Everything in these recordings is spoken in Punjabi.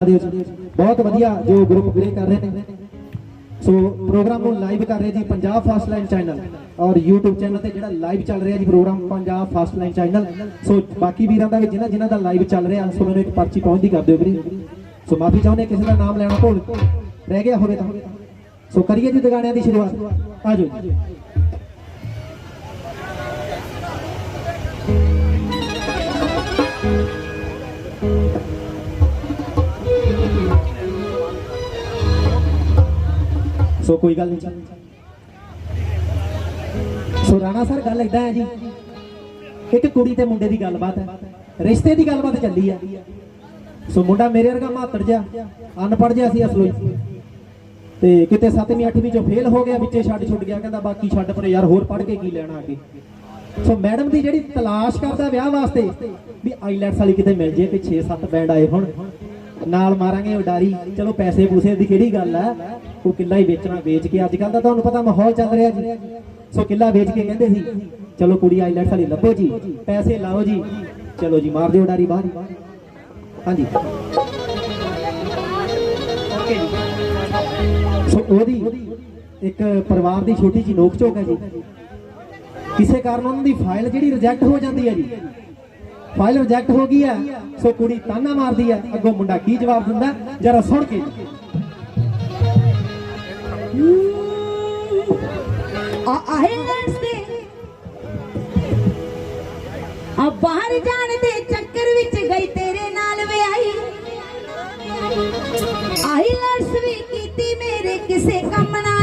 ਦੇ ਵਿੱਚ ਬਹੁਤ ਵਧੀਆ ਜੋ ਗਰੁੱਪ ਪਲੇ ਕਰ ਰਹੇ ਨੇ। ਸੋ ਪ੍ਰੋਗਰਾਮ ਨੂੰ ਲਾਈਵ ਕਰ ਰਹੇ ਜੀ ਪੰਜਾਬ ਫਾਸਟ ਲਾਈਨ ਚੈਨਲ ਔਰ YouTube ਚੈਨਲ ਤੇ ਜਿਹੜਾ ਲਾਈਵ ਚੱਲ ਰਿਹਾ ਜੀ program Punjab fast line channel so ਬਾਕੀ ਵੀਰਾਂ ਦਾ ਵੀ ਜਿਨ੍ਹਾਂ ਜਿਨ੍ਹਾਂ ਦਾ ਲਾਈਵ ਚੱਲ ਰਿਹਾ, ਸੋ ਮੈਨੂੰ ਇੱਕ ਪਰਚੀ ਪਹੁੰਚਦੀ ਕਰ ਦਿਓ ਵੀਰੇ। ਸੋ ਮਾਫੀ ਚਾਹੁੰਦੇ ਕਿਸੇ ਦਾ ਨਾਮ ਲੈਣਾ ਭੁੱਲ ਰਹਿ ਗਿਆ ਹੋਵੇ ਤਾਂ। ਸੋ ਕਰੀਏ ਜੀ ਦੁਗਾਣਿਆਂ ਦੀ ਸ਼ੁਰੂਆਤ। ਆ ਜਾਓ ਜੀ। ਸੋ ਕੋਈ ਗੱਲ ਨਹੀਂ ਸੋ ਰਾਣਾ ਸਰ, ਗੱਲ ਏਦਾਂ ਹੈ ਜੀ। ਇੱਕ ਕੁੜੀ ਤੇ ਮੁੰਡੇ ਦੀ ਗੱਲਬਾਤ ਹੈ। ਰਿਸ਼ਤੇ ਦੀ ਗੱਲਬਾਤ ਚੱਲੀ ਆ। ਸੋ ਮੁੰਡਾ ਮੇਰੇ ਵਰਗਾ ਮਾਤੜ ਜਿਹਾ, ਅਨਪੜ੍ਹ ਜਿਹਾ ਸੀ ਅਸਲੋਂ ਤੇ ਕਿਤੇ 7ਵੀਂ 8ਵੀਂ ਚੋਂ ਫੇਲ ਹੋ ਗਿਆ, ਵਿੱਚੇ ਛੱਡ ਛੁੱਟ ਗਿਆ, ਕਹਿੰਦਾ ਬਾਕੀ ਛੱਡ ਪਰ ਯਾਰ, ਹੋਰ ਪੜ੍ਹ ਕੇ ਕੀ ਲੈਣਾ ਅੱਗੇ। ਸੋ ਮੈਡਮ ਦੀ ਜਿਹੜੀ ਤਲਾਸ਼ ਕਰਦਾ ਵਿਆਹ ਵਾਸਤੇ, ਵੀ ਆਈਲੈਟਸ ਵਾਲੀ ਕਿਤੇ ਮਿਲ ਜੇ ਕਿ 6-7 ਬੈਂਡ ਆਏ ਹੁਣ। ਨਾਲ ਮਾਰਾਂਗੇ ਉਡਾਰੀ ਚਲੋ ਪੈਸੇ ਪੂਸੇ ਦੀ ਕਿਹੜੀ ਗੱਲ ਹੈ ਉਹ ਕਿੱਲਾ ਹੀ ਵੇਚਣਾ, ਵੇਚ ਕੇ ਅੱਜ ਕੱਲ ਦਾ ਤੁਹਾਨੂੰ ਪਤਾ ਮਾਹੌਲ ਚੱਲ ਰਿਹਾ ਜੀ। ਸੋ ਕਿੱਲਾ ਵੇਚ ਕੇ ਕਹਿੰਦੇ ਸੀ, ਚਲੋ ਕੁੜੀ ਆਈਲੈਟਸ ਵਾਲੀ ਲੱਭੋ ਜੀ, ਪੈਸੇ ਲਾਓ ਜੀ, ਚਲੋ ਜੀ, ਮਾਰ ਦਿਓ ਡਾਰੀ ਬਾਹਰ ਹਾਂਜੀ। ਸੋ ਉਹਦੀ ਇੱਕ ਪਰਿਵਾਰ ਦੀ ਛੋਟੀ ਜਿਹੀ ਨੋਕ ਝੋਕ ਹੈ ਜੀ। ਕਿਸੇ ਕਾਰਨ ਉਹਨਾਂ ਦੀ ਫਾਈਲ ਜਿਹੜੀ ਰਿਜੈਕਟ ਹੋ ਜਾਂਦੀ ਹੈ ਜੀ। ਫਾਈਲ ਰਿਜੈਕਟ ਹੋ ਗਈ ਹੈ, ਸੋ ਕੁੜੀ ਤਾਨਾ ਮਾਰਦੀ ਹੈ। ਅੱਗੋਂ ਮੁੰਡਾ ਕੀ ਜਵਾਬ ਦਿੰਦਾ? ਜਰਾ ਸੁਣ ਕੇ। ਆ ਬਾਹਰ ਜਾਣ ਦੇ ਚੱਕਰ ਵਿੱਚ ਗਈ ਤੇਰੇ ਨਾਲ ਵਿਆਹੀ। ਆਇਲੈਂਡਸ ਵੀ ਕੀਤੀ ਮੇਰੇ ਕਿਸੇ ਕੰਮ ਨਾ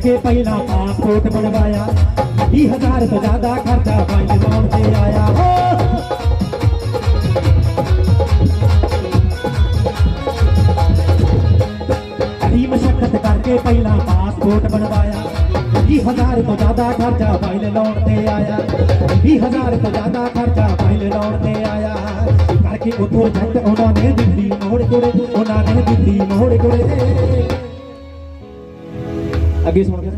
ਮਸ਼ੱਕਤ ਕਰਕੇ ਪਹਿਲਾਂ ਪਾਸਪੋਰਟ ਬਣਵਾਇਆ 20000 ਤੋਂ ਜ਼ਿਆਦਾ ਖਰਚਾ ਫਾਈਲ ਲਾਉਣ ਤੇ ਆਇਆ ਦੀ ਮਸ਼ੱਕਤ ਕਰਕੇ ਪਹਿਲਾਂ ਪਾਸਪੋਰਟ ਬਣਵਾਇਆ 20000 ਤੋਂ ਜ਼ਿਆਦਾ ਖਰਚਾ ਫਾਈਲ ਲਾਉਣ ਤੇ ਆਇਆ 20000 ਤੋਂ ਜ਼ਿਆਦਾ ਖਰਚਾ ਫਾਈਲ ਲਾਉਣ ਤੇ ਆਇਆ ਕਰਕੇ ਉਤੋਂ ਜੱਟ ਉਹਨਾਂ ਨੇ ਦਿੱਲੀ ਮੋੜ ਕੋੜੇ ਉਹਨਾਂ ਨੇ ਦਿੱਲੀ ਮੋੜ ਕੋੜੇ ਅੱਗੇ ਸੁਣ ਕੇ।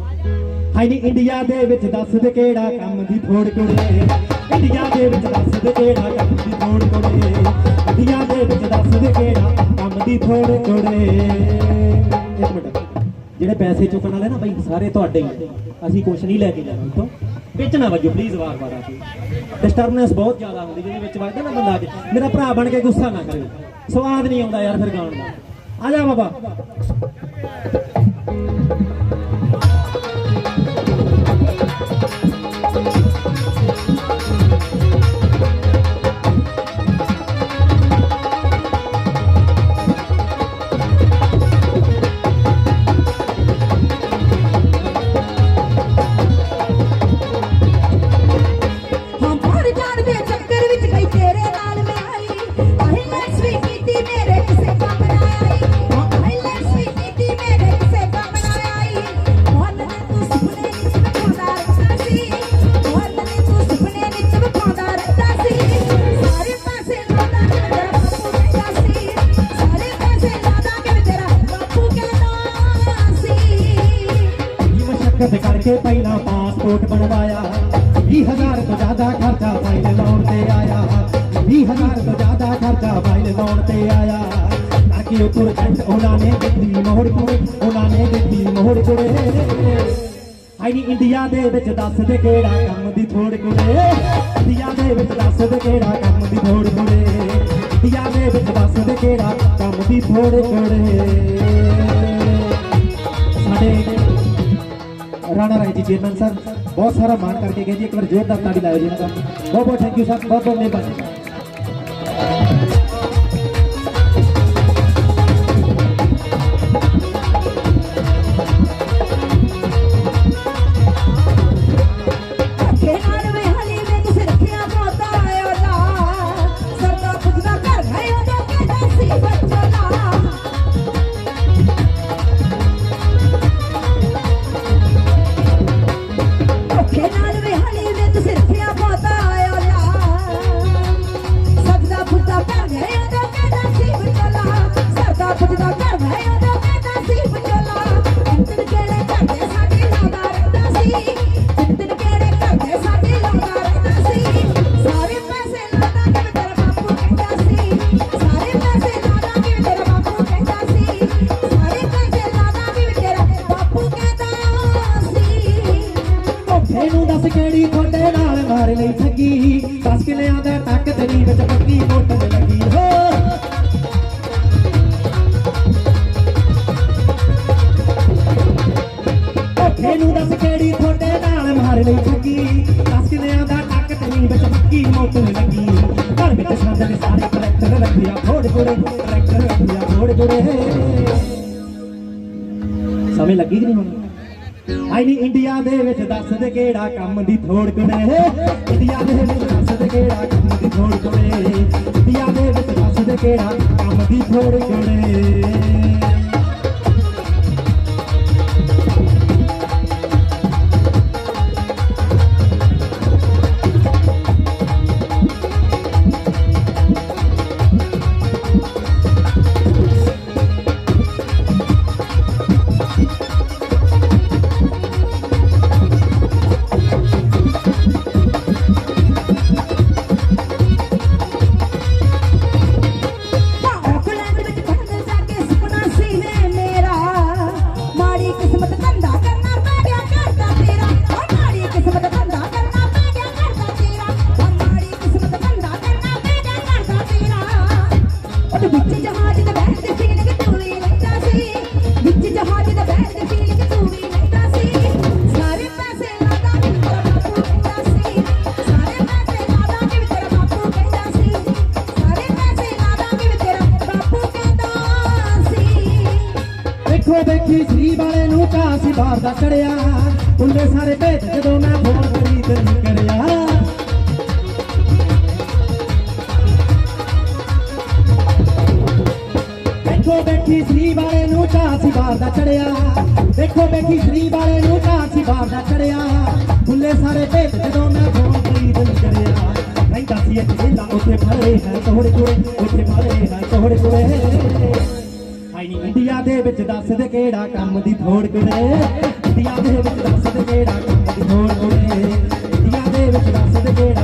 ਹਾਈ ਨੀ ਇੰਡੀਆ ਦੇ ਵਿੱਚ ਦੱਸ ਦੇ ਕਿਹੜਾ ਕੰਮ ਦੀ ਥੋੜ ਕੁੜੇ ਇੰਡੀਆ ਦੇ ਵਿੱਚ ਦੱਸ ਦੇ ਕਿਹੜਾ ਕੰਮ ਦੀ ਥੋੜ ਕੁੜੇ ਇੰਡੀਆ ਦੇ ਵਿੱਚ ਦੱਸ ਦੇ ਕਿਹੜਾ ਕੰਮ ਦੀ ਥੋੜ ਕੁੜੇ ਇੱਕ ਮਿੰਟ। ਜਿਹੜੇ ਪੈਸੇ ਚੁੱਕਣ ਵਾਲੇ ਨਾ ਬਈ, ਸਾਰੇ ਤੁਹਾਡੇ ਹੀ ਅਸੀਂ ਕੁਝ ਨਹੀਂ ਲੈ ਕੇ ਜਾਣਾ ਤੋਂ। ਵਿੱਚ ਨਾ ਵੱਜੋ ਪਲੀਜ਼ ਵਾਰ ਵਾਰ ਆ ਕੇ। ਡਿਸਟਰਬਨੈਂਸ ਬਹੁਤ ਜ਼ਿਆਦਾ ਹੁੰਦੀ, ਜਿਹਦੇ ਵਿੱਚ ਵੱਜਦਾ ਨਾ ਬੰਦਾ ਕੇ ਮੇਰਾ ਭਰਾ ਬਣ ਕੇ ਗੁੱਸਾ ਨਾ ਕਰੇ ਸਵਾਦ ਨਹੀਂ ਆਉਂਦਾ ਯਾਰ ਫਿਰ ਗਾਉਣ ਦਾ। ਆ ਜਾ ਬਾਬਾ। ਮਸ਼ੱਕਤ ਪਹਿਲਾਂ ਪਾਸਪੋਰਟ ਬਣਵਾਇਆ 20000 ਤੋਂ ਜ਼ਿਆਦਾ ਖਰਚਾ ਫਾਈਲ ਲਾਉਣ ਤੇ ਆਇਆ। 20000 ਤੋਂ ਜ਼ਿਆਦਾ ਖਰਚਾ ਫਾਈਲ ਲਾਉਣ ਤੇ ਆਇਆ। ਕਰਕੇ ਉਤੋਂ ਜੱਟ ਉਹਨਾਂ ਨੇ ਦਿੱਤੀ ਮੋਹਰ ਕੋੜੇ ਉਹਨਾਂ ਨੇ ਦਿੱਤੀ ਮੋਹਰ ਕੋੜੇ ਆਈ ਨੀ, ਇੰਡੀਆ ਦੇ ਵਿੱਚ ਦੱਸ ਦੇ ਕਿਹੜਾ ਕੰਮ ਦੀ ਥੋੜ ਕੁੜੇ। ਇੰਡੀਆ ਦੇ ਵਿੱਚ ਦੱਸ ਦੇ ਕਿਹੜਾ ਕੰਮ ਦੀ ਥੋੜ ਕੁੜੇ। ਇੰਡੀਆ ਦੇ ਵਿੱਚ ਦੱਸ ਦੇ ਕਿਹੜਾ ਕੰਮ ਦੀ ਥੋੜ ਕੁੜੇ। ਸਾਡੇ ਰਾਣਾ ਰਾਏ ਜੀ ਚੇਅਰਮੈਨ ਸਰ ਬਹੁਤ ਸਾਰਾ ਮਾਣ ਕਰਕੇ ਗਏ ਜੀ ਇੱਕ ਵਾਰ ਜ਼ੋਰਦਾਰ ਤਾੜੀ ਲਾਇਓ ਜੀ ਇਹਨਾਂ ਦਾ। ਬਹੁਤ ਬਹੁਤ ਥੈਂਕ ਯੂ ਸਰ ਬਹੁਤ ਬਹੁਤ ਮਿਹਰਬਾਨੀ। ਤੇਰੀ ਮੋਟਰ ਲੱਗੀ। ਘਰ ਵਿੱਚ ਸੰਦ ਸਾਰੇ ਕਰੈਕਟਰ ਰੱਖਿਆ। ਥੋੜੇ ਥੋੜੇ ਕਰੈਕਟਰ ਰੱਖਿਆ ਥੋੜੇ ਥੋੜੇ ਸਮੇਂ ਲੱਗੀ ਕਿ ਨਹੀਂ ਹੁਣ? ਆਈ ਨੀ ਇੰਡੀਆ ਦੇ ਵਿੱਚ ਦੱਸ ਦੇ ਕਿਹੜਾ ਕੰਮ ਦੀ ਥੋੜ ਕੁੜੇ ਇੰਡੀਆ ਦੇ ਵਿੱਚ ਦੱਸ ਦੇ ਕਿਹੜਾ ਕੰਮ ਦੀ ਥੋੜ ਕੁੜੇ ਇੰਡੀਆ ਦੇ ਵਿੱਚ ਦੱਸ ਦੇ ਕਿਹੜਾ ਕੰਮ ਦੀ ਥੋੜ ਕੁੜੇ ਦੇਖੋ ਦੇਖੀ ਸ੍ਰੀ ਵਾਲੇ ਨੂੰ ਕਾਸੀ ਬਾਹਰ ਦਾ ਚੜਿਆ। ਉੱਲੇ ਸਾਰੇ ਭੇਜ ਜਦੋਂ ਮੈਂ ਫੋਨ ਕਰੀ ਨਹੀਂ ਕਰਿਆ। ਦੇਖੋ ਦੇਖੀ ਸ੍ਰੀ ਵਾਲੇ ਨੂੰ ਕਾਸੀ ਬਾਹਰ ਦਾ ਚੜਿਆ। ਦੇਖੋ ਦੇਖੀ ਸ੍ਰੀ ਵਾਲੇ ਨੂੰ ਕਾਸੀ ਬਾਹਰ ਦਾ ਚੜਿਆ। ਉੱਲੇ ਸਾਰੇ ਭੇਜ ਜਦੋਂ ਮੈਂ ਫੋਨ ਕਰੀ ਤੇ ਨਹੀਂ ਕਰਿਆ। ਰਹਿੰਦਾ ਸੀ ਇੱਕ ਵੇਲਾ ਉੱਥੇ ਫੜੇ ਹੈ ਤੋੜੇ ਤੋੜੇ ਉੱਥੇ ਫੜੇ ਹੈ ਤੋੜੇ ਤੋੜੇ ਇੰਡੀਆ ਦੇ ਵਿੱਚ ਦੱਸ ਦੇ ਕਿਹੜਾ ਕੰਮ ਦੀ ਥੋੜ ਕੁੜੇ ਇੰਡੀਆ ਦੇ ਵਿੱਚ ਦੱਸ ਦੇ ਕਿਹੜਾ ਕੰਮ ਦੀ ਥੋੜ ਕੁੜੇ ਇੰਡੀਆ ਦੇ ਵਿੱਚ ਦੱਸ ਦੇ ਕਿਹੜਾ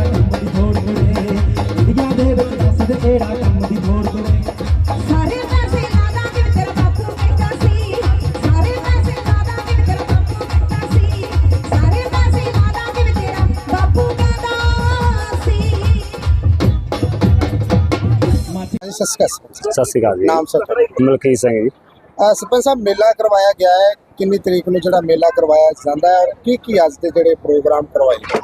ਹਾਂਜੀ, ਸਤਿ ਸ਼੍ਰੀ ਅਕਾਲ ਸਤਿ ਸ਼੍ਰੀ ਅਕਾਲ ਜੀ। ਨਾਮ ਸਰ ਮਲਕੀਤ ਸਿੰਘ ਜੀ। ਅਹ ਸਰਪੰਚ ਸਾਹਿਬ ਮੇਲਾ ਕਰਵਾਇਆ ਗਿਆ ਹੈ। ਕਿੰਨੀ ਤਰੀਕ ਨੂੰ ਜਿਹੜਾ ਮੇਲਾ ਕਰਵਾਇਆ ਜਾਂਦਾ ਹੈ ਔਰ ਕੀ ਕੀ ਅੱਜ ਦੇ ਜਿਹੜੇ ਪ੍ਰੋਗਰਾਮ ਕਰਵਾਏ ਗਏ?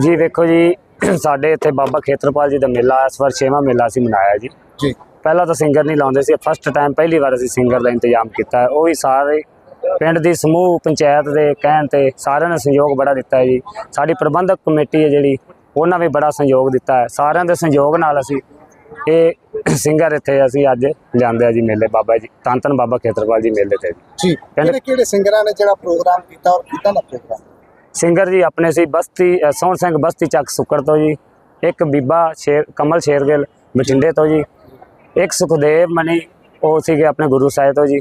ਜੀ ਵੇਖੋ ਜੀ ਸਾਡੇ ਇੱਥੇ ਬਾਬਾ ਖੇਤਰਪਾਲ ਜੀ ਦਾ ਮੇਲਾ ਇਸ ਵਾਰ ਛੇਵਾਂ ਮੇਲਾ ਅਸੀਂ ਮਨਾਇਆ ਜੀ। ਜੀ। ਪਹਿਲਾਂ ਤਾਂ ਸਿੰਗਰ ਨਹੀਂ ਲਾਉਂਦੇ ਸੀ ਫਸਟ ਟਾਈਮ ਪਹਿਲੀ ਵਾਰ ਅਸੀਂ ਸਿੰਗਰ ਦਾ ਇੰਤਜ਼ਾਮ ਕੀਤਾ ਹੈ। ਉਹ ਵੀ ਸਾਰੇ ਪਿੰਡ ਦੀ ਸਮੂਹ ਪੰਚਾਇਤ ਦੇ ਕਹਿਣ ਤੇ ਸਾਰਿਆਂ ਨੇ ਸਹਿਯੋਗ ਬੜਾ ਦਿੱਤਾ ਹੈ ਜੀ। ਸਾਡੀ ਪ੍ਰਬੰਧਕ ਕਮੇਟੀ ਹੈ ਜਿਹੜੀ ਉਹਨਾਂ ਵੀ ਬੜਾ ਸਹਿਯੋਗ ਦਿੱਤਾ ਹੈ। ਸਾਰਿਆਂ ਦੇ ਸਹਿਯੋਗ ਨਾਲ ਅਸੀਂ ਇਹ ਸਿੰਗਰ ਇੱਥੇ ਅਸੀਂ ਅੱਜ ਲਿਆਂਦੇ ਆ ਜੀ ਮੇਲੇ ਬਾਬਾ ਜੀ ਧੰਨ ਬਾਬਾ ਖੇਤਰਪਾਲ ਜੀ ਮੇਲੇ ਤੇ ਜੀ। ਕਿਹੜੇ ਕਿਹੜੇ ਸਿੰਗਰਾਂ ਨੇ ਜਿਹੜਾ ਪ੍ਰੋਗਰਾਮ ਕੀਤਾ ਔਰ ਕਿੱਦਾਂ ਦਾ ਪ੍ਰੋਗਰਾਮ ਸਿੰਗਰ ਜੀ ਆਪਣੇ ਸੀ ਬਸਤੀ ਸੋਹਣ ਸਿੰਘ ਬਸਤੀ ਚੱਕ ਸੁੱਕੜ ਤੋਂ ਜੀ ਇੱਕ ਬੀਬਾ ਸ਼ੇਰ ਕਮਲ ਸ਼ੇਰਗਿੱਲ ਬਠਿੰਡੇ ਤੋਂ ਜੀ ਇੱਕ ਸੁਖਦੇਵ ਮਨੀ ਉਹ ਸੀਗੇ ਆਪਣੇ ਗੁਰੂ ਸਾਹਿਬ ਤੋਂ ਜੀ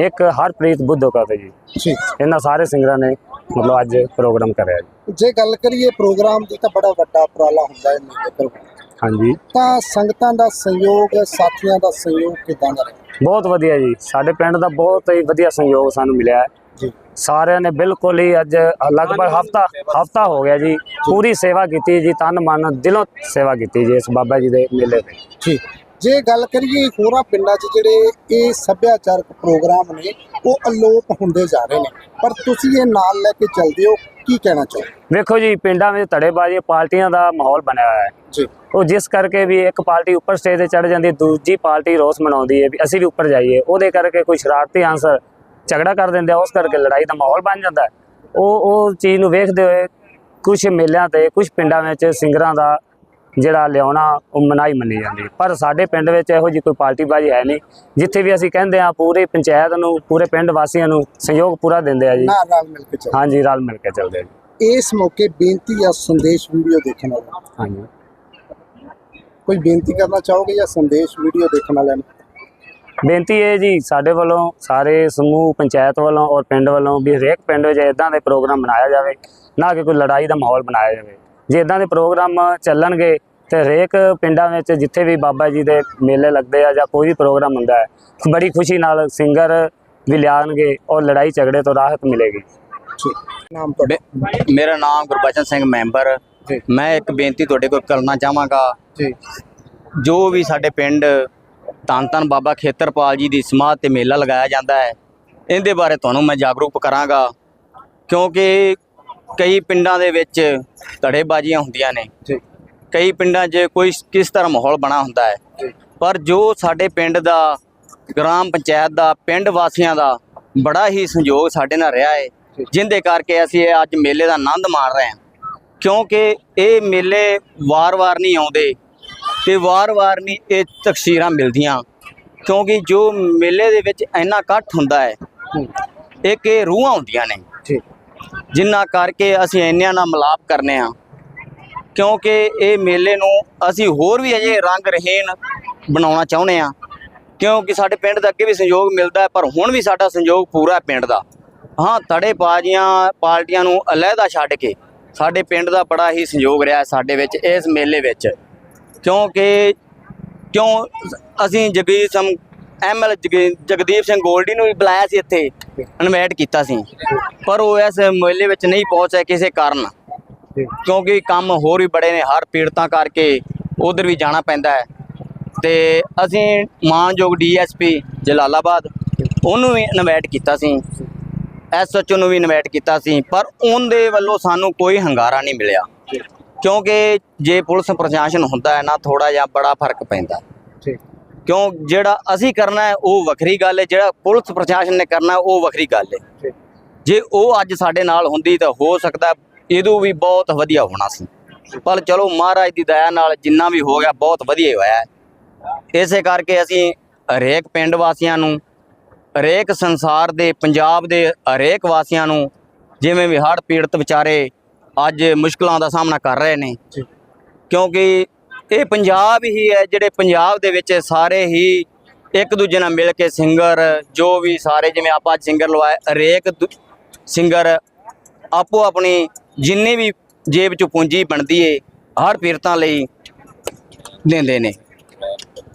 ਇੱਕ ਹਰਪ੍ਰੀਤ ਬੁੱਧੋਕਾ ਤੋਂ ਜੀ। ਜੀ। ਇਹਨਾਂ ਸਾਰੇ ਸਿੰਗਰਾਂ ਨੇ ਮਤਲਬ ਅੱਜ ਪ੍ਰੋਗਰਾਮ ਕਰਿਆ ਜੀ। ਜੇ ਗੱਲ ਕਰੀਏ ਪ੍ਰੋਗਰਾਮ ਦੀ ਤਾਂ ਬੜਾ ਵੱਡਾ ਉਪਰਾਲਾ ਹੁੰਦਾ ਹੈ ਮੇਲੇ ਹਾਂਜੀ। ਤਾਂ ਸੰਗਤਾਂ ਦਾ ਸਹਿਯੋਗ ਸਾਥੀਆਂ ਦਾ ਸਹਿਯੋਗ ਕਿੱਦਾਂ ਦਾ ਰਿਹਾ? ਬਹੁਤ ਵਧੀਆ ਜੀ। ਸਾਡੇ ਪਿੰਡ ਦਾ ਬਹੁਤ ਹੀ ਵਧੀਆ ਸਹਿਯੋਗ ਸਾਨੂੰ ਮਿਲਿਆ ਹੈ। ਜੀ। ਸਾਰਿਆਂ ਨੇ ਬਿਲਕੁਲ ਹੀ ਅੱਜ ਲਗਭਗ ਹਫਤਾ ਹਫਤਾ ਹੋ ਗਿਆ ਜੀ। ਪੂਰੀ ਸੇਵਾ ਕੀਤੀ ਜੀ ਤਨ ਮਨ ਦਿਲੋਂ ਸੇਵਾ ਕੀਤੀ ਜੀ ਇਸ ਬਾਬਾ ਜੀ ਦੇ ਮੇਲੇ ਤੇ। ਜੀ। ਜੇ ਗੱਲ ਕਰੀਏ ਹੋਰਾਂ ਪਿੰਡਾਂ 'ਚ ਜਿਹੜੇ ਇਹ ਸੱਭਿਆਚਾਰਕ ਪ੍ਰੋਗਰਾਮ ਨੇ ਉਹ ਅਲੋਪ ਹੁੰਦੇ ਜਾ ਰਹੇ ਨੇ। ਪਰ ਤੁਸੀਂ ਇਹ ਨਾਲ ਲੈ ਕੇ ਚੱਲਦੇ ਹੋ ਕੀ ਕਹਿਣਾ ਚਾਹੋ ਵੇਖੋ ਜੀ ਪਿੰਡਾਂ ਵਿੱਚ ਧੜੇਬਾਜ਼ੀ ਪਾਰਟੀਆਂ ਦਾ ਮਾਹੌਲ ਬਣਿਆ ਹੋਇਆ ਹੈ। ਜੀ। ਉਹ ਜਿਸ ਕਰਕੇ ਵੀ ਇੱਕ ਪਾਰਟੀ ਉੱਪਰ ਸਟੇਜ ਤੇ ਚੜ ਜਾਂਦੀ ਦੂਜੀ ਪਾਰਟੀ ਰੋਸ ਮਨਾਉਂਦੀ ਹੈ ਵੀ ਅਸੀਂ ਵੀ ਉੱਪਰ ਜਾਈਏ। ਉਹਦੇ ਕਰਕੇ ਕੋਈ ਸ਼ਰਾਰਤੀ ਆਂਸਰ ਝਗੜਾ ਕਰ ਦਿੰਦੇ ਆ ਉਸ ਕਰਕੇ ਲੜਾਈ ਦਾ ਮਾਹੌਲ ਬਣ ਜਾਂਦਾ ਹੈ। ਉਹ ਉਹ ਚੀਜ਼ ਨੂੰ ਵੇਖਦੇ ਹੋਏ ਕੁਝ ਮੇਲਿਆਂ ਤੇ ਕੁਝ ਪਿੰਡਾਂ ਵਿੱਚ ਸਿੰਗਰਾਂ ਦਾ ਜਿਹੜਾ ਲਿਆਉਣਾ ਉਹ ਮਨਾਈ ਮੰਨੀ ਜਾਂਦੀ। ਪਰ ਸਾਡੇ ਪਿੰਡ ਵਿੱਚ ਇਹੋ ਜਿਹੀ ਕੋਈ ਪਾਰਟੀਬਾਜ਼ੀ ਹੈ ਨਹੀਂ ਜਿੱਥੇ ਵੀ ਅਸੀਂ ਕਹਿੰਦੇ ਆ ਪੂਰੀ ਪੰਚਾਇਤ ਨੂੰ ਪੂਰੇ ਪਿੰਡ ਵਾਸੀਆਂ ਨੂੰ ਸਹਿਯੋਗ ਪੂਰਾ ਦਿੰਦੇ ਆ ਜੀ। ਨਾਲ ਨਾਲ ਮਿਲ ਕੇ ਚੱਲੋ ਹਾਂਜੀ ਰਲ ਮਿਲ ਕੇ ਚੱਲਦੇ ਆ ਜੀ। ਇਸ ਮੌਕੇ ਬੇਨਤੀ ਜਾਂ ਸੰਦੇਸ਼ ਵੀਡੀਓ ਦੇਖਣ ਵਾਲਾ ਹਾਂਜੀ। ਕੋਈ ਬੇਨਤੀ ਕਰਨਾ ਚਾਹੋਗੇ ਜਾਂ ਸੰਦੇਸ਼ ਵੀਡੀਓ ਦੇਖਣ ਵਾਲਿਆਂ ਨੂੰ? ਬੇਨਤੀ ਹੈ ਜੀ ਸਾਡੇ ਵੱਲੋਂ ਸਾਰੇ ਸਮੂਹ ਪੰਚਾਇਤ ਵੱਲੋਂ ਔਰ ਪਿੰਡ ਵੱਲੋਂ ਵੀ ਹਰੇਕ ਪਿੰਡ ਵਿੱਚ ਇਦਾਂ ਦੇ ਪ੍ਰੋਗਰਾਮ ਬਣਾਇਆ ਜਾਵੇ ਨਾ ਕਿ ਕੋਈ ਲੜਾਈ ਦਾ ਮਾਹੌਲ ਬਣਾਇਆ ਜਾਵੇ। ਜੇ ਇਦਾਂ ਦੇ ਪ੍ਰੋਗਰਾਮ ਚੱਲਣਗੇ ਤੇ ਹਰੇਕ ਪਿੰਡਾਂ ਵਿੱਚ ਜਿੱਥੇ ਵੀ ਬਾਬਾ ਜੀ ਦੇ ਮੇਲੇ ਲੱਗਦੇ ਆ ਜਾਂ ਕੋਈ ਵੀ ਪ੍ਰੋਗਰਾਮ ਹੁੰਦਾ ਹੈ ਬੜੀ ਖੁਸ਼ੀ ਨਾਲ ਸਿੰਗਰ ਵੀ ਲਿਆਣਗੇ ਔਰ ਲੜਾਈ ਝਗੜੇ ਤੋਂ ਰਾਹਤ ਮਿਲੇਗੀ। ਜੀ। ਨਾਮ ਤੁਹਾਡਾ? ਮੇਰਾ ਨਾਮ ਗੁਰਬਚਨ ਸਿੰਘ ਮੈਂਬਰ। ਮੈਂ ਇੱਕ ਬੇਨਤੀ ਤੁਹਾਡੇ ਕੋਲ ਕਰਨਾ ਚਾਹਾਂਗਾ। ਜੀ। ਜੋ ਵੀ ਸਾਡੇ ਪਿੰਡ ਧੰਨ ਧੰਨ ਬਾਬਾ ਖੇਤਰਪਾਲ ਜੀ ਦੀ ਸਮਾਧ ਤੇ ਮੇਲਾ ਲਗਾਇਆ ਜਾਂਦਾ ਹੈ ਇਹਦੇ ਬਾਰੇ ਤੁਹਾਨੂੰ ਮੈਂ ਜਾਗਰੂਕ ਕਰਾਂਗਾ। ਕਿਉਂਕਿ ਕਈ ਪਿੰਡਾਂ ਦੇ ਵਿੱਚ ਧੜੇਬਾਜ਼ੀਆਂ ਹੁੰਦੀਆਂ ਨੇ। ਕਈ ਪਿੰਡਾਂ 'ਚ ਕੋਈ ਕਿਸ ਤਰ੍ਹਾਂ ਮਾਹੌਲ ਬਣਾ ਹੁੰਦਾ ਹੈ। ਪਰ ਜੋ ਸਾਡੇ ਪਿੰਡ ਦਾ ਗ੍ਰਾਮ ਪੰਚਾਇਤ ਦਾ ਪਿੰਡ ਵਾਸੀਆਂ ਦਾ ਬੜਾ ਹੀ ਸੰਯੋਗ ਸਾਡੇ ਨਾਲ ਰਿਹਾ ਹੈ। ਜਿੰਦੇ ਕਰਕੇ ਅਸੀਂ ਇਹ ਅੱਜ ਮੇਲੇ ਦਾ ਆਨੰਦ ਮਾਣ ਰਹੇ ਹਾਂ। ਕਿਉਂਕਿ ਇਹ ਮੇਲੇ ਵਾਰ-ਵਾਰ ਨਹੀਂ ਆਉਂਦੇ ਤੇ ਵਾਰ-ਵਾਰ ਨਹੀਂ ਇਹ ਤਕਸੀਰਾਂ ਮਿਲਦੀਆਂ। ਕਿਉਂਕਿ ਜੋ ਮੇਲੇ ਦੇ ਵਿੱਚ ਇੰਨਾ ਇਕੱਠ ਹੁੰਦਾ ਹੈ ਇੱਕ ਇਹ ਰੂਹਾਂ ਹੁੰਦੀਆਂ ਨੇ। ਜਿੰਨਾ ਕਰਕੇ ਅਸੀਂ ਇੰਨਿਆਂ ਨਾਲ ਮਿਲਾਪ ਕਰਨੇ ਆ। ਕਿਉਂਕਿ ਇਹ ਮੇਲੇ ਨੂੰ ਅਸੀਂ ਹੋਰ ਵੀ ਅਜੇ ਰੰਗ ਰਹੀਨ ਬਣਾਉਣਾ ਚਾਹੁੰਦੇ ਆ। ਕਿਉਂਕਿ ਸਾਡੇ ਪਿੰਡ ਦਾ ਅੱਗੇ ਵੀ ਸਹਿਯੋਗ ਮਿਲਦਾ ਪਰ ਹੁਣ ਵੀ ਸਾਡਾ ਸਹਿਯੋਗ ਪੂਰਾ ਪਿੰਡ ਦਾ। ਹਾਂ ਤੜੇ ਬਾਜ਼ੀਆਂ ਪਾਰਟੀਆਂ ਨੂੰ ਅਲੱਗਾ ਛੱਡ ਕੇ ਸਾਡੇ ਪਿੰਡ ਦਾ ਬੜਾ ਹੀ ਸਹਿਯੋਗ ਰਿਹਾ ਸਾਡੇ ਵਿੱਚ, ਇਸ ਮੇਲੇ ਵਿੱਚ। ਕਿਉਂਕਿ ਕਿਉਂ ਅਸੀਂ ਜਗੀਰ ਸਿੰਘ ਐਮਐਲ ਜਗਦੀਪ ਸਿੰਘ ਗੋਲਡੀ ਨੂੰ ਵੀ ਬੁਲਾਇਆ ਸੀ ਇੱਥੇ ਇਨਵਾਈਟ ਕੀਤਾ ਸੀ। ਪਰ ਉਹ ਇਸ ਮੇਲੇ ਵਿੱਚ ਨਹੀਂ ਪਹੁੰਚਿਆ ਕਿਸੇ ਕਾਰਨ। ਕਿਉਂਕਿ ਕੰਮ ਹੋਰ ਵੀ ਬੜੇ ਨੇ ਹਰ ਪੀੜਤਾਂ ਕਰਕੇ ਉਧਰ ਵੀ ਜਾਣਾ ਪੈਂਦਾ ਹੈ। ਤੇ ਅਸੀਂ ਮਾਨਯੋਗ ਡੀਐਸਪੀ ਜਲਾਲਾਬਾਦ, ਉਹਨੂੰ ਵੀ ਇਨਵਾਈਟ ਕੀਤਾ ਸੀ। ਐਸਐਚਓ ਨੂੰ ਵੀ ਇਨਵਾਈਟ ਕੀਤਾ ਸੀ, ਪਰ ਉਹਦੇ ਵੱਲੋਂ ਸਾਨੂੰ ਕੋਈ ਹੰਗਾਰਾ ਨਹੀਂ ਮਿਲਿਆ। ਕਿਉਂਕਿ ਜੇ ਪੁਲਿਸ ਪ੍ਰਸ਼ਾਸਨ ਹੁੰਦਾ ਹੈ ਨਾ ਥੋੜਾ ਜਿਹਾ ਬੜਾ ਫ਼ਰਕ ਪੈਂਦਾ। ਜੀ ਕਿਉਂ ਜਿਹੜਾ ਅਸੀਂ ਕਰਨਾ ਹੈ ਉਹ ਵੱਖਰੀ ਗੱਲ ਹੈ ਜਿਹੜਾ ਪੁਲਿਸ ਪ੍ਰਸ਼ਾਸਨ ਨੇ ਕਰਨਾ ਉਹ ਵੱਖਰੀ ਗੱਲ ਹੈ। ਜੀ ਉਹ ਅੱਜ ਸਾਡੇ ਨਾਲ ਹੁੰਦੀ ਤਾਂ ਹੋ ਸਕਦਾ ਇਹਦੋਂ ਵੀ ਬਹੁਤ ਵਧੀਆ ਹੋਣਾ ਸੀ। ਪਰ ਚਲੋ ਮਹਾਰਾਜ ਦੀ ਦਇਆ ਨਾਲ ਜਿੰਨਾ ਵੀ ਹੋ ਗਿਆ ਬਹੁਤ ਵਧੀਆ ਹੋਇਆ। ਇਸੇ ਕਰਕੇ ਅਸੀਂ ਹਰੇਕ ਪਿੰਡ ਵਾਸੀਆਂ ਨੂੰ ਹਰੇਕ ਸੰਸਾਰ ਦੇ ਪੰਜਾਬ ਦੇ ਹਰੇਕ ਵਾਸੀਆਂ ਨੂੰ ਜਿਵੇਂ ਵੀ ਹੜ੍ਹ ਪੀੜਤ ਵਿਚਾਰੇ ਅੱਜ ਮੁਸ਼ਕਲਾਂ ਦਾ ਸਾਹਮਣਾ ਕਰ ਰਹੇ ਨੇ ਕਿਉਂਕਿ ਇਹ ਪੰਜਾਬ ਹੀ ਹੈ ਜਿਹੜੇ ਪੰਜਾਬ ਦੇ ਵਿੱਚ ਸਾਰੇ ਹੀ ਇੱਕ ਦੂਜੇ ਨਾਲ ਮਿਲ ਕੇ ਸਿੰਗਰ ਜੋ ਵੀ ਸਾਰੇ ਜਿਵੇਂ ਆਪਾਂ ਸਿੰਗਰ ਲਵਾਏ ਹਰੇਕ ਸਿੰਗਰ ਆਪੋ ਆਪਣੀ ਜਿੰਨੀ ਵੀ ਜੇਬ ਚੋਂ ਪੂੰਜੀ ਬਣਦੀ ਏ, ਹਰ ਪੀਰਤਾਂ ਲਈ ਦਿੰਦੇ ਨੇ।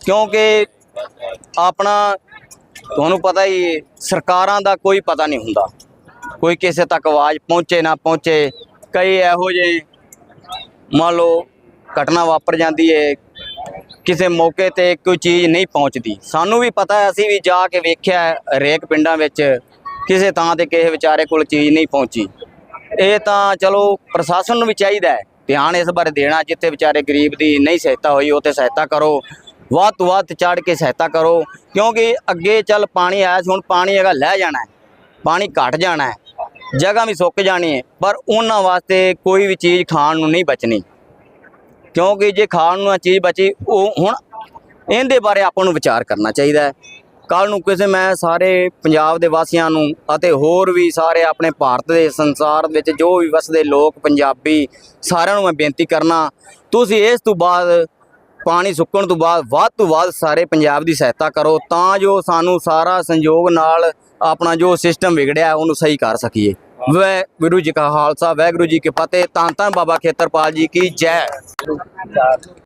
ਕਿਉਂਕਿ ਆਪਣਾ ਤੁਹਾਨੂੰ ਪਤਾ ਹੀ ਸਰਕਾਰਾਂ ਦਾ ਕੋਈ ਪਤਾ ਨਹੀਂ ਹੁੰਦਾ। ਕੋਈ ਕਿਸੇ ਤੱਕ ਆਵਾਜ਼ ਪਹੁੰਚੇ ਨਾ ਪਹੁੰਚੇ, ਕਈ ਇਹੋ ਜਿਹੇ ਮੰਨ ਲਓ ਘਟਨਾ ਵਾਪਰ ਜਾਂਦੀ ਏ, ਕਿਸੇ ਮੌਕੇ ਤੇ ਕੋਈ ਚੀਜ਼ ਨਹੀਂ ਪਹੁੰਚਦੀ। ਸਾਨੂੰ ਵੀ ਪਤਾ ਹੈ, ਅਸੀਂ ਵੀ ਜਾ ਕੇ ਵੇਖਿਆ ਹਰੇਕ ਪਿੰਡਾਂ ਵਿੱਚ ਕਿਸੇ ਥਾਂ ਤੇ ਕਿਸੇ ਵਿਚਾਰੇ ਕੋਲ ਚੀਜ਼ ਨਹੀਂ ਪਹੁੰਚੀ। ਇਹ ਤਾਂ ਚਲੋ ਪ੍ਰਸ਼ਾਸਨ ਨੂੰ ਵੀ ਚਾਹੀਦਾ ਹੈ, ਧਿਆਨ ਇਸ ਬਾਰੇ ਦੇਣਾ, ਜਿੱਥੇ ਵਿਚਾਰੇ ਗਰੀਬ ਦੀ ਨਹੀਂ ਸਹਾਇਤਾ ਹੋਈ ਉੱਥੇ ਸਹਾਇਤਾ ਕਰੋ। ਵੱਧ ਤੋਂ ਵੱਧ ਚੜ ਕੇ ਸਹਾਇਤਾ ਕਰੋ, ਕਿਉਂਕਿ ਅੱਗੇ ਚੱਲ ਪਾਣੀ ਆਇਆ ਸੀ, ਹੁਣ ਪਾਣੀ ਹੈਗਾ ਲੈ ਜਾਣਾ ਪਾਣੀ ਘਟ ਜਾਣਾ ਹੈ, ਜਗ੍ਹਾ ਵੀ ਸੁੱਕ ਜਾਣੀ ਹੈ, ਪਰ ਉਹਨਾਂ ਵਾਸਤੇ ਕੋਈ ਵੀ ਚੀਜ਼ ਖਾਣ ਨੂੰ ਨਹੀਂ ਬਚਣੀ। ਕਿਉਂਕਿ ਜੇ ਖਾਣ ਨੂੰ ਇਹ ਚੀਜ਼ ਬਚੀ, ਉਹ ਹੁਣ ਇਹਦੇ ਬਾਰੇ ਆਪਾਂ ਨੂੰ ਵਿਚਾਰ ਕਰਨਾ ਚਾਹੀਦਾ ਹੈ। ਕੱਲ ਨੂੰ ਕਿਸੇ ਮੈਂ ਸਾਰੇ ਪੰਜਾਬ ਦੇ ਵਾਸੀਆਂ ਨੂੰ ਅਤੇ ਹੋਰ ਵੀ ਸਾਰੇ ਆਪਣੇ ਭਾਰਤ ਦੇ ਸੰਸਾਰ ਵਿੱਚ ਜੋ ਵੀ ਵਸਦੇ ਲੋਕ, ਪੰਜਾਬੀ ਸਾਰਿਆਂ ਨੂੰ ਮੈਂ ਬੇਨਤੀ ਕਰਨਾ, ਤੁਸੀਂ ਇਸ ਤੋਂ ਬਾਅਦ ਪਾਣੀ ਸੁੱਕਣ ਤੋਂ ਬਾਅਦ, ਵੱਧ ਤੋਂ ਵੱਧ ਸਾਰੇ ਪੰਜਾਬ ਦੀ ਸਹਾਇਤਾ ਕਰੋ ਤਾਂ ਜੋ ਸਾਨੂੰ ਸਾਰਾ ਸੰਯੋਗ ਨਾਲ ਆਪਣਾ ਜੋ ਸਿਸਟਮ ਵਿਗੜਿਆ ਉਹਨੂੰ ਸਹੀ ਕਰ ਸਕੀਏ। ਵਾਹਿਗੁਰੂ ਜੀ ਕਾ ਖਾਲਸਾ, ਵਾਹਿਗੁਰੂ ਜੀ ਕੀ ਫਤਿਹ। ਤਾਂ ਤਾਂ ਬਾਬਾ ਖੇਤਰਪਾਲ ਜੀ ਕੀ ਜੈ।